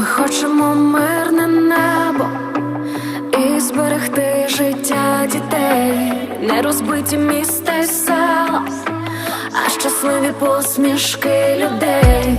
Хочемо мирне небо і зберегти життя дітей, не розбиті міста й села, а щасливі посмішки людей.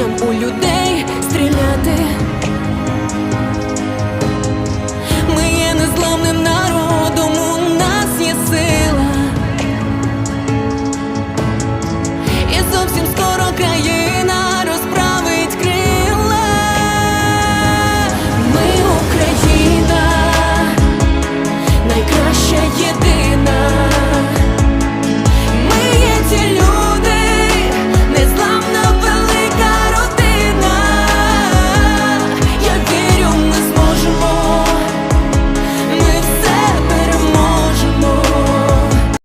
Minha mulher